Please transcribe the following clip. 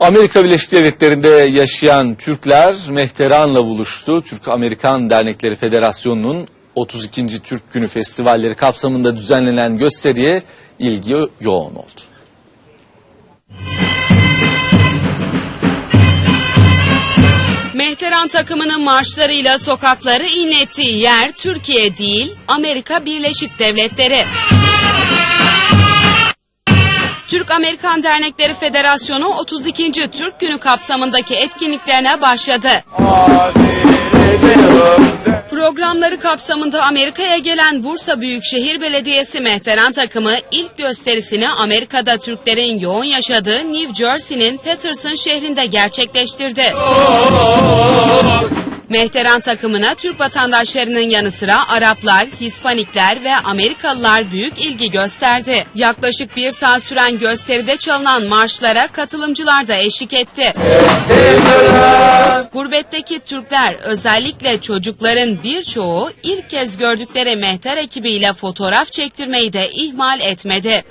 Amerika Birleşik Devletleri'nde yaşayan Türkler Mehteran'la buluştu. Türk-Amerikan Dernekleri Federasyonu'nun 32. Türk Günü Festivalleri kapsamında düzenlenen gösteriye ilgi yoğun oldu. Mehteran takımının marşlarıyla sokakları inlettiği yer Türkiye değil, Amerika Birleşik Devletleri. Türk-Amerikan Dernekleri Federasyonu 32. Türk Günü kapsamındaki etkinliklerine başladı. Programları kapsamında Amerika'ya gelen Bursa Büyükşehir Belediyesi Mehteran takımı ilk gösterisini Amerika'da Türklerin yoğun yaşadığı New Jersey'nin Patterson şehrinde gerçekleştirdi. Mehteran takımına Türk vatandaşlarının yanı sıra Araplar, Hispanikler ve Amerikalılar büyük ilgi gösterdi. Yaklaşık bir saat süren gösteride çalınan marşlara katılımcılar da eşlik etti. Gurbetteki Türkler özellikle çocukların birçoğu ilk kez gördükleri mehter ekibiyle fotoğraf çektirmeyi de ihmal etmedi.